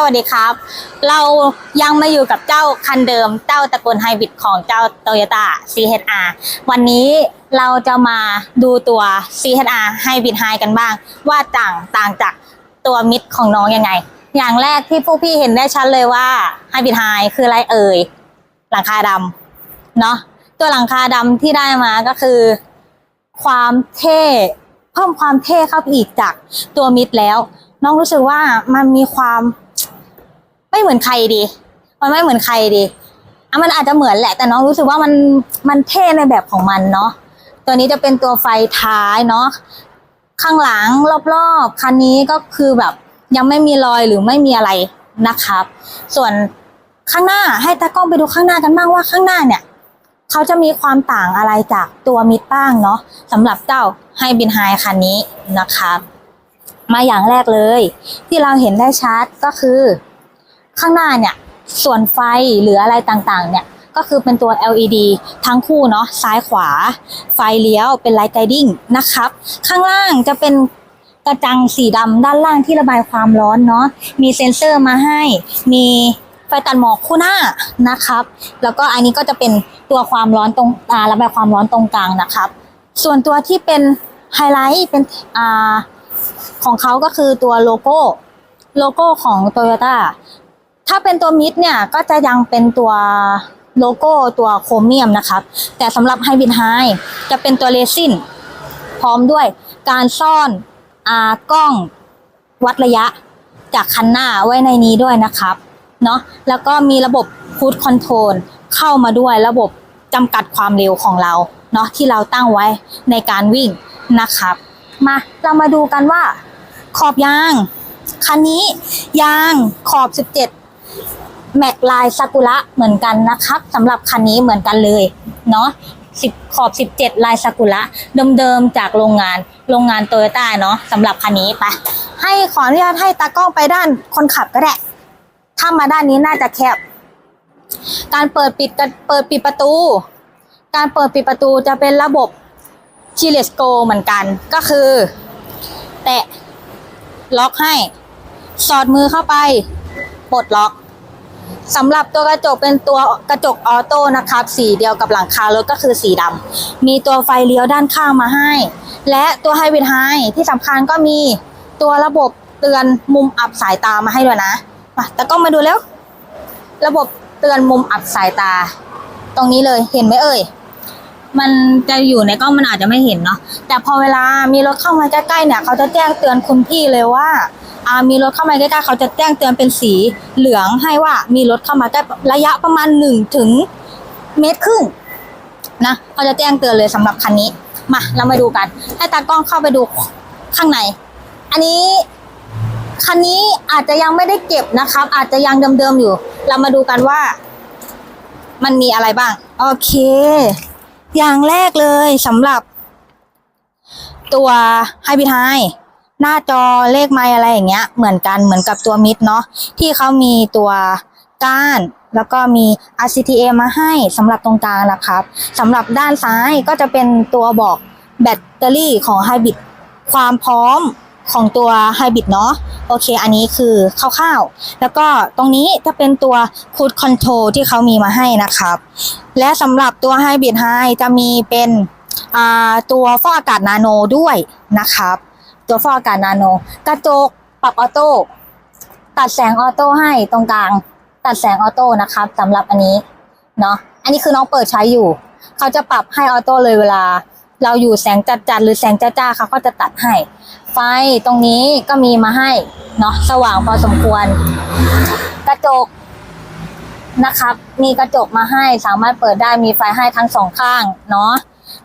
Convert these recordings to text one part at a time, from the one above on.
สวัสดีครับ เรายังมาอยู่กับเจ้าคันเดิมเจ้าตระกูลไฮบริดของเจ้า Toyota CHR วันนี้เราจะมาดูตัว CHR Hybrid High กันบ้าง ว่าต่างต่างจากตัวมิดของน้องยังไง อย่างแรกที่พวกพี่เห็นได้ชัดเลยว่า Hybrid High คืออะไรเอ่ย หลังคาดำเนาะตัวหลังคาดำที่ได้มาก็คือ ความเท่เพิ่มความเท่เข้าไปอีกจากตัวมิดแล้วน้องรู้สึกว่ามันมีความ ไม่เหมือนใครดี มันไม่เหมือนใครดีอะมันอาจจะเหมือนแหละ แต่น้องรู้สึกว่ามันมันเท่ในแบบของมันเนาะตัวนี้จะเป็นตัวไฟท้ายเนาะข้างหลังรอบๆคันนี้ก็คือแบบยังไม่มีรอยหรือไม่มีอะไรนะครับ ส่วนข้างหน้าให้ตากล้องไปดูข้างหน้ากันบ้างว่าข้างหน้าเนี่ยเขาจะมีความต่างอะไรจากตัวมิดบ้างเนาะสำหรับเจ้าไฮบินไฮคันนี้นะครับ มาอย่างแรกเลย ที่เราเห็นได้ชัดก็คือ ข้างหน้าเนี่ยส่วนไฟหรืออะไรต่างๆ เนี่ยก็คือเป็นตัว LED ทั้งคู่เนาะซ้ายขวา ไฟเลี้ยวเป็นไลท์ไกดิ้งนะครับ ข้างล่างจะเป็นกระจังสีดำด้านล่างที่ระบายความร้อนเนาะมีเซ็นเซอร์มาให้ มีไฟตัดหมอกคู่หน้านะครับ แล้วก็อันนี้ก็จะเป็นตัวความร้อนตรงอ่าระบายความร้อนตรงกลางนะครับ ส่วนตัวที่เป็นไฮไลท์เป็นอ่าของเขาก็คือตัวโลโก้โลโก้ของ Toyota ถ้าเป็นตัวมิดเนี่ยก็จะยังเป็นตัวโลโก้ตัวโครเมียมนะครับ แต่สำหรับไฮบินไฮจะเป็นตัวเรซินพร้อมด้วยการซ่อนอากล้องวัดระยะจากคันหน้าไว้ในนี้ด้วยนะครับเนาะแล้วก็มีระบบคูดคอนโทรลเข้ามาด้วยระบบจำกัดความเร็วของเราเนาะที่เราตั้งไว้ในการวิ่งนะครับ มาเรามาดูกันว่าขอบยาง คันนี้ยางขอบ 17 แม็กลายซากุระเหมือนกันนะครับสำหรับคันนี้เหมือนกันเลยเนาะขอบ 17 ลายซากุระเดิมๆจากโรงงานโรงงานโตโยต้าเนาะสำหรับคันนี้ไปให้ขออนุญาตให้ตากล้องไปด้านคนขับก็ได้ถ้ามาด้านนี้น่าจะแคบ การเปิดปิดกันเปิดปิดประตู การเปิดปิดประตูจะเป็นระบบคีเลสโกเหมือนกันก็คือ แตะล็อกให้ สอดมือเข้าไปปลดล็อก สำหรับตัวกระจกเป็นตัวกระจกออโต้นะครับสีเดียวกับหลังคารถก็คือสีดำมีตัวไฟเลี้ยวด้านข้างมาให้ และตัวไฮวิดไฮที่สำคัญก็มีตัวระบบเตือนมุมอับสายตามาให้ด้วยนะมาแต่ก็มาดูแล้ว ระบบเตือนมุมอับสายตา ตรงนี้เลยเห็นไหมเอ่ยมันจะอยู่ในกล้องมันอาจจะไม่เห็นเนาะแต่พอเวลามีรถเข้ามาใกล้ๆเนี่ย เขาจะแจ้งเตือนคุณพี่เลยว่า อ่ามีรถเข้ามาใกล้ๆเขาจะแจ้งเตือนเป็นสีเหลืองให้ว่ามีรถเข้ามาใกล้ระยะประมาณหนึ่งถึงเมตรครึ่งนะเขาจะแจ้งเตือนเลยสำหรับคันนี้มาเรามาดูกัน ให้ตากล้องเข้าไปดูข้างใน อันนี้คันนี้อาจจะยังไม่ได้เก็บนะครับ อาจจะยังเดิมๆอยู่ เรามาดูกันว่า มันมีอะไรบ้าง โอเค อย่างแรกเลยสำหรับตัวไฮบิทไฮ หน้าจอเลขไมล์อะไรอย่างเงี้ย เหมือนกันเหมือนกับตัวมิดเนาะที่เขามีตัวก้านแล้วก็มี RCTA มาให้สำหรับตรงกลางนะครับสำหรับด้านซ้ายก็จะเป็นตัวบอกแบตเตอรี่ของไฮบิดความพร้อมของตัวไฮบิดเนาะโอเค อันนี้คือคร่าวๆ แล้วก็ตรงนี้จะเป็นตัว Cruise Control ที่เขามีมาให้นะครับ และสำหรับตัว Hybrid High จะมีเป็นอ่าตัวฟอกอากาศนาโนด้วยนะครับ ตัวฟอกอากาศนาโน กระจกปรับออโต้ตัดแสงออโต้ให้ตรงกลาง ตัดแสงออโต้นะครับสำหรับอันนี้เนาะอันนี้คือน้องเปิดใช้อยู่ เขาจะปรับให้ออโต้เลยเวลา เราอยู่แสงจัดๆหรือแสงจ้าๆเขาก็จะตัดให้ ไฟตรงนี้ก็มีมาให้เนาะสว่างพอสมควร กระจกนะครับ มีกระจกมาให้สามารถเปิดได้มีไฟให้ทั้งสองข้างเนาะ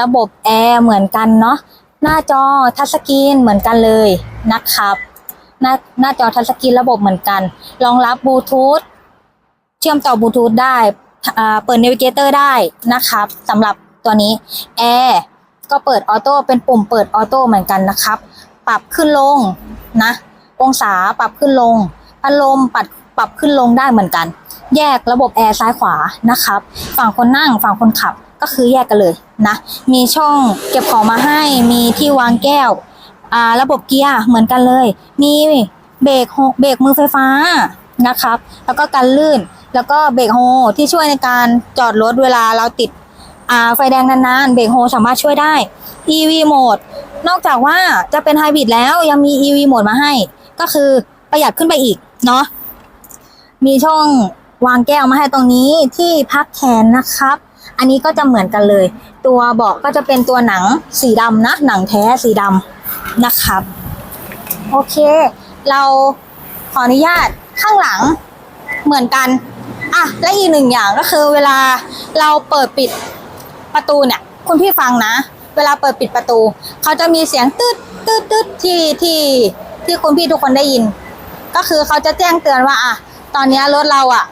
ระบบแอร์เหมือนกันเนาะ หน้าจอทัชสกรีนเหมือนกันเลยนะครับ หน้าหน้าจอทัชสกรีนระบบเหมือนกัน รองรับบลูทูธเชื่อมต่อบลูทูธได้เปิดเนวิเกเตอร์ได้นะครับสำหรับตัวนี้แอร์ก็เปิดออโต้เป็นปุ่มเปิดออโต้เหมือนกันนะครับ ปรับขึ้นลงนะองศาปรับขึ้นลงพัดลมปรับปรับขึ้นลงได้เหมือนกัน แยกระบบแอร์ซ้ายขวานะครับ ฝั่งคนนั่งฝั่งคนขับ ก็คือแยกกันเลยนะ มีช่องเก็บของมาให้ มีที่วางแก้ว อ่า ระบบเกียร์เหมือนกันเลย มีเบรกหกเบรกมือไฟฟ้านะครับ แล้วก็กันลื่น แล้วก็เบรกโฮที่ช่วยในการจอดรถเวลาเราติดอ่าไฟแดงนานๆ เบรกโฮสามารถช่วยได้ EV โหมด นอกจากว่าจะเป็นไฮบริดแล้วยังมี EV โหมดมาให้ ก็คือประหยัดขึ้นไปอีกเนาะ มีช่องวางแก้วมาให้ตรงนี้ที่พักแขนนะครับ อันนี้ก็จะเหมือนกันเลย ตัวเบาะก็จะเป็นตัวหนังสีดำนะ หนังแท้สีดำนะครับ โอเค เราขออนุญาตข้างหลังเหมือนกันอะและอีกหนึ่งอย่างก็คือเวลาเราเปิดปิดประตูเนี่ย คุณพี่ฟังนะ เวลาเปิดปิดประตู เขาจะมีเสียงตืดตืดตืดที่ที่ที่คุณพี่ทุกคนได้ยิน ก็คือเขาจะแจ้งเตือนว่าอะตอนนี้รถเราอะ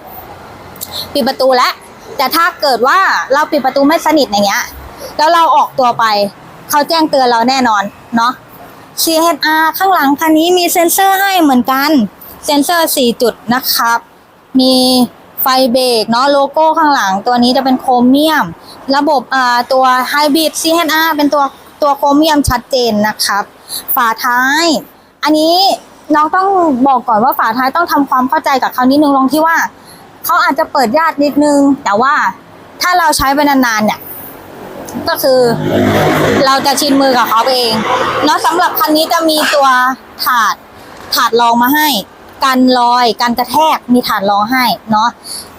ปิดประตูแล้ว แต่ถ้าเกิดว่าเราปิดประตูไม่สนิทอย่างเงี้ย แล้วเราออกตัวไป เขาแจ้งเตือนเราแน่นอนเนาะ CHR ข้างหลังคันนี้มีเซ็นเซอร์ให้เหมือนกัน เซ็นเซอร์ 4 จุดนะครับ มีไฟเบรกเนาะโลโก้ข้างหลังตัวนี้จะเป็นโครเมียม ระบบอ่าตัวไฮบริด CHR เป็นตัวตัวโครเมียมชัดเจนนะครับ ฝาท้าย อันนี้น้องต้องบอกก่อนว่าฝาท้ายต้องทำความเข้าใจกับเขานิดนึงตรงที่ว่า เขาอาจจะเปิดยากนิดนึง แต่ว่าถ้าเราใช้ไปนานๆเนี่ย ก็คือ เราจะชินมือกับเขาเองเนาะสำหรับคันนี้จะมีตัวถาดถาดรองมาให้กันรอยกันกระแทกมีถาดรองให้เนาะ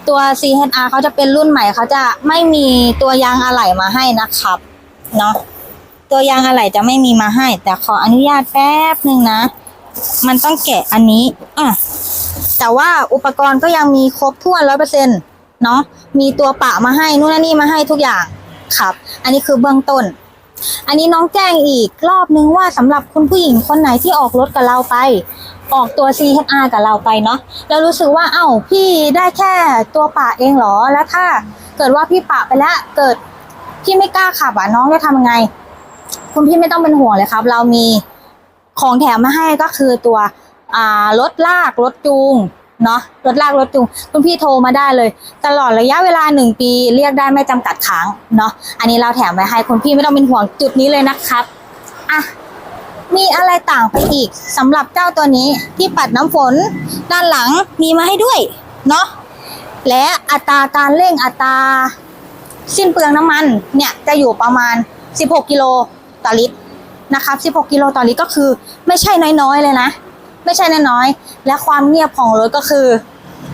ตัว CHR เขาจะเป็นรุ่นใหม่เขาจะไม่มีตัวยางอะไหล่มาให้นะครับเนาะตัวยางอะไหล่จะไม่มีมาให้ แต่ขออนุญาตแป๊บหนึ่งนะ มันต้องแกะอันนี้อะ แต่ว่าอุปกรณ์ก็ยังมีครบถ้วนร้อยเปอร์เซ็นต์เนาะมีตัวปะมาให้นู่นนี่มาให้ทุกอย่างครับ อันนี้คือเบื้องต้น อันนี้น้องแจ้งอีกรอบนึงว่าสำหรับคุณผู้หญิงคนไหนที่ออกรถกับเราไป ออกตัว CHR กับเราไปเนาะแล้วรู้สึกว่าเอ้าพี่ได้แค่ตัวปะเองเหรอแล้วถ้า เกิดว่าพี่ปะไปแล้วเกิดพี่ไม่กล้าขับอะน้องจะทำยังไง คุณพี่ไม่ต้องเป็นห่วงเลยครับ เรามีของแถมมาให้ก็คือตัว อ่ารถลากรถจูงเนาะรถลากรถจูงคุณพี่โทรมาได้เลย ตลอดระยะเวลาหนึ่งปีเรียกได้ไม่จำกัดครั้งเนาะอันนี้เราแถมไว้ให้คุณพี่ไม่ต้องเป็นห่วงจุดนี้เลยนะครับอะมีอะไรต่างไปอีกสำหรับเจ้าตัวนี้ที่ปัดน้ำฝน ด้านหลังมีมาให้ด้วยเนาะและอัตราการเร่งอัตรา สิ้นเปลืองน้ำมันเนี่ยจะอยู่ประมาณ 16 กิโลต่อลิตรนะครับ 16 กิโลต่อลิตรก็คือไม่ใช่น้อยๆเลยนะ ไม่ใช่น้อยๆและความเงียบของรถก็คือ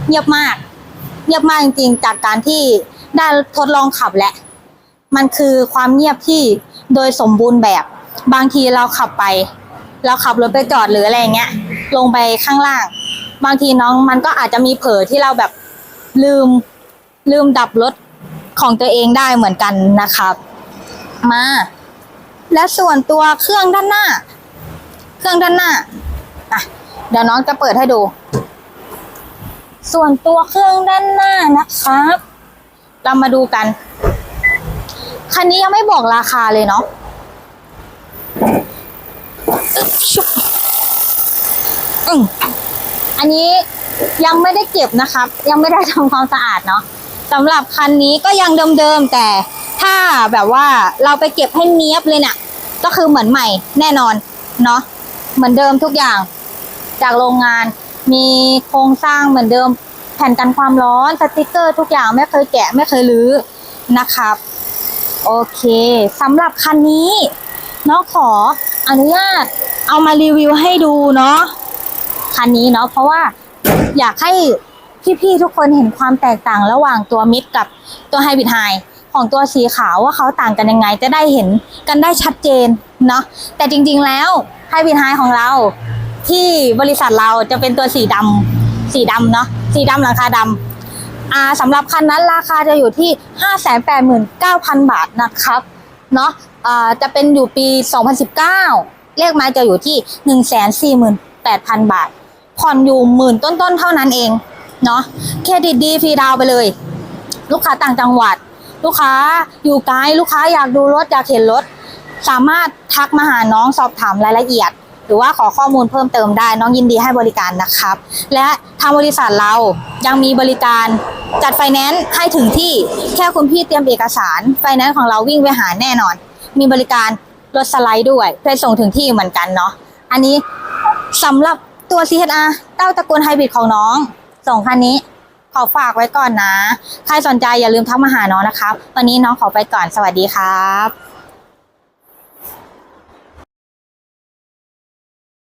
เงียบมาก เงียบมากจริงๆ จากการที่ได้ทดลองขับแหละ มันคือความเงียบที่โดยสมบูรณ์แบบ บางทีเราขับไป เราขับรถไปจอดหรืออะไรเงี้ย ลงไปข้างล่าง บางทีน้องมันก็อาจจะมีเผลอที่เราแบบลืมลืมดับรถของตัวเองได้เหมือนกันนะครับ มา และส่วนตัวเครื่องด้านหน้า เครื่องด้านหน้า เดี๋ยวน้องจะเปิดให้ดู ส่วนตัวเครื่องด้านหน้านะครับ เรามาดูกัน คันนี้ยังไม่บอกราคาเลยเนาะอึ๊บชุบอืมอันนี้ยังไม่ได้เก็บนะครับ ยังไม่ได้ทำความสะอาดเนาะสำหรับคันนี้ก็ยังเดิมๆแต่ถ้าแบบว่าเราไปเก็บให้เนี้ยบเลยเนี่ยก็คือเหมือนใหม่แน่นอนเนาะเหมือนเดิมทุกอย่าง จากโรงงาน มีโครงสร้างเหมือนเดิม แผ่นกันความร้อนสติกเกอร์ทุกอย่างไม่เคยแกะไม่เคยรื้อนะครับโอเคสำหรับคันนี้น้องขออนุญาตเอามารีวิวให้ดูเนาะคันนี้เนาะเพราะว่าอยากให้พี่ๆทุกคนเห็นความแตกต่างระหว่างตัวมิดกับตัวไฮบริดไฮของตัวสีขาวว่าเขาต่างกันยังไง จะได้เห็นกันได้ชัดเจนเนาะแต่จริงๆแล้วไฮบริดไฮของเรา ที่บริษัทเราจะเป็นตัวสีดำสีดำเนาะสีดำหลังคาดำอ่าสำหรับคันนั้นราคาจะอยู่ที่ 589,000 บาทนะครับเนาะอ่าจะเป็นอยู่ปี 2019 เลขไม้จะอยู่ที่ 148,000 บาท ผ่อนอยู่หมื่นต้นๆ เท่านั้นเองเนาะเครดิตดีฟรีดาวไปเลย ลูกค้าต่างจังหวัด ลูกค้าอยู่ไกลลูกค้าอยากดูรถอยากเห็นรถ สามารถทักมาหาน้องสอบถามรายละเอียด รือว่าขอข้อมูลเพิ่มเติมได้ น้องยินดีให้บริการนะครับ และทางบริษัทเรายังมีบริการจัดไฟแนนซ์ให้ถึงที่แค่คุณพี่เตรียมเอกสารไฟแนนซ์ของเราวิ่งไปหาแน่นอน มีบริการรถสไลด์ด้วยไปส่งถึงที่เหมือนกันเนาะอันนี้สำหรับตัว CHR เต้าตระกูลไฮบริดของน้องสองคันนี้ขอฝากไว้ก่อนนะ ใครสนใจอย่าลืมทักมาหาน้องนะครับ วันนี้น้องขอไปก่อน สวัสดีครับ